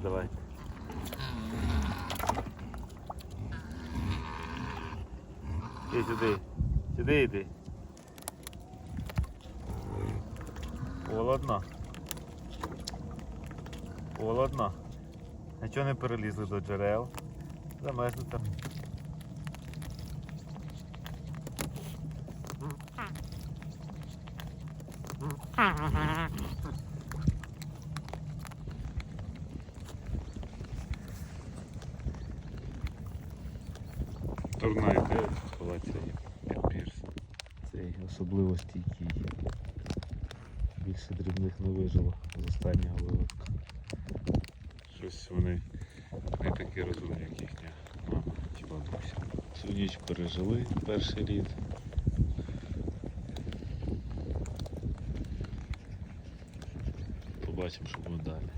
давай. Іди сюди. Сюди йди. Холодно. Холодно. А чого не перелізли до джерел? Замерзли там. Торнайде ховатися під пірс. Цей особливо стійкий. Більше дрібних не вижило з останнього виводка. Щось вони не такі розумні, як їхня мама чи бабуся. Цю ніч пережили перший рід. Побачимо, що буде далі.